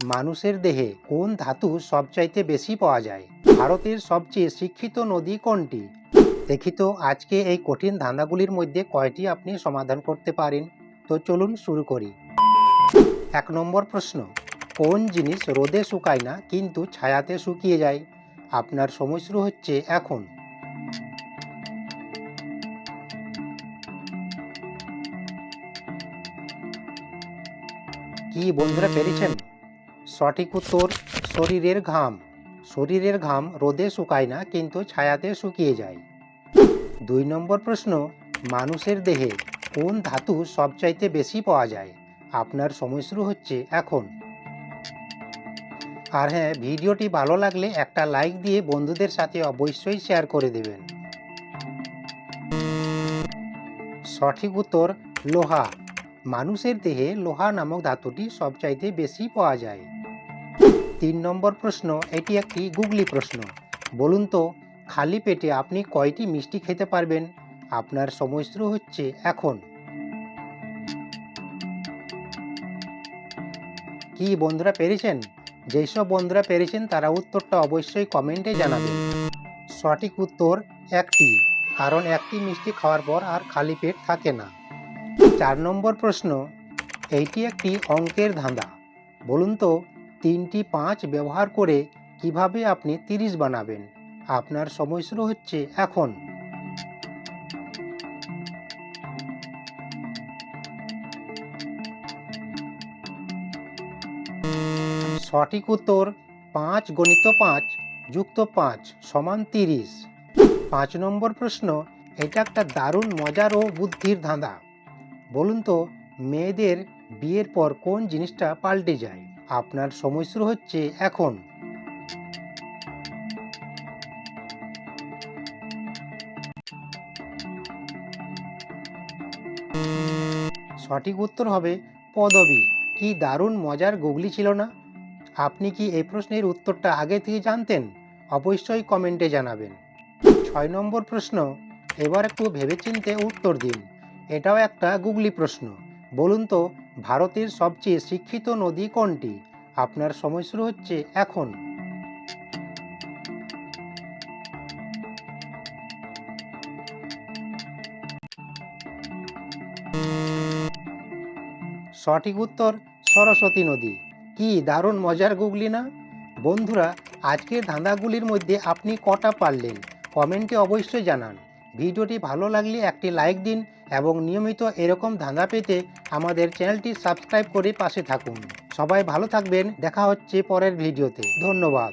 মানুষের দেহে কোন ধাতু সবচাইতে বেশি পাওয়া যায়? ভারতের সবচেয়ে শিক্ষিত নদী কোনটি? দেখি তো আজকে এই কঠিন ধাঁধাগুলির মধ্যে কয়টি আপনি সমাধান করতে পারেন? তো চলুন শুরু করি। এক নম্বর প্রশ্ন, কোন জিনিস রোদে শুকায় না কিন্তু ছায়াতে শুকিয়ে যায়? আপনার সময় শুরু হচ্ছে এখন। কি বন্ধুরা পেরেছেন? সঠিক উত্তর, শরীরের ঘাম। শরীরের ঘাম রোদে শুকায় না, কিন্তু ছায়াতে শুকিয়ে যায়। দুই নম্বর প্রশ্ন, মানুষের দেহে কোন ধাতু সবচাইতে বেশি পাওয়া যায়? আপনার সময় শুরু হচ্ছে এখন। আর হ্যাঁ ভিডিওটি ভালো লাগলে একটা লাইক দিয়ে বন্ধুদের সাথে অবশ্যই শেয়ার করে দেবেন। সঠিক উত্তর, লোহা। মানুষের দেহে লোহা নামক ধাতুটি সবচাইতে বেশি পাওয়া যায়। তিন নম্বর প্রশ্ন, এটি একটি গুগলি প্রশ্ন। বলুন তো, খালি পেটে আপনি কয়টি মিষ্টি খেতে পারবেন? আপনার সময় শুরু হচ্ছে এখন। কি বন্ধুরা পেরেছেন? যেসব বন্ধুরা পেরেছেন তারা উত্তরটা অবশ্যই কমেন্টে জানাবেন। সঠিক উত্তর একটি, কারণ একটি মিষ্টি খাওয়ার পর আর খালি পেট থাকে না। চার নম্বর প্রশ্ন, এইটি একটি অঙ্কের ধাঁধা। বলুন তো, তিনটি পাঁচ ব্যবহার করে কীভাবে আপনি তিরিশ বানাবেন? আপনার সময় শুরু হচ্ছে এখন। সঠিক উত্তর, পাঁচ গণিত পাঁচ যুক্ত পাঁচ সমান তিরিশ। পাঁচ নম্বর প্রশ্ন, এটা একটা দারুণ মজার ও বুদ্ধির ধাঁধা। বলুন তো, মেয়েদের বিয়ের পর কোন জিনিসটা পাল্টে যায়? আপনার সময় শুরু হচ্ছে এখন। সঠিক উত্তর হবে পদবী। কি দারুণ মজার গুগলি ছিল না? আপনি কি এই প্রশ্নের উত্তরটা আগে থেকে জানতেন? অবশ্যই কমেন্টে জানাবেন। ছয় নম্বর প্রশ্ন, এবার একটু ভেবেচিন্তে উত্তর দিন। এটাও একটা গুগলি প্রশ্ন। বলুন তো, ভারতের সবচেয়ে শিক্ষিত নদী কোনটি? আপনার সময় শুরু হচ্ছে এখন। সঠিক উত্তর, সরস্বতী নদী। কি দারুণ মজার গুগলি না? বন্ধুরা, আজকের ধাঁধাগুলির মধ্যে আপনি কটা পারলেন? কমেন্টে অবশ্যই জানান। ভিডিওটি ভালো লাগলে একটি লাইক দিন এবং নিয়মিত এরকম ধাঁধা পেতে আমাদের চ্যানেলটি সাবস্ক্রাইব করে পাশে থাকুন। সবাই ভালো থাকবেন। দেখা হচ্ছে পরের ভিডিওতে। ধন্যবাদ।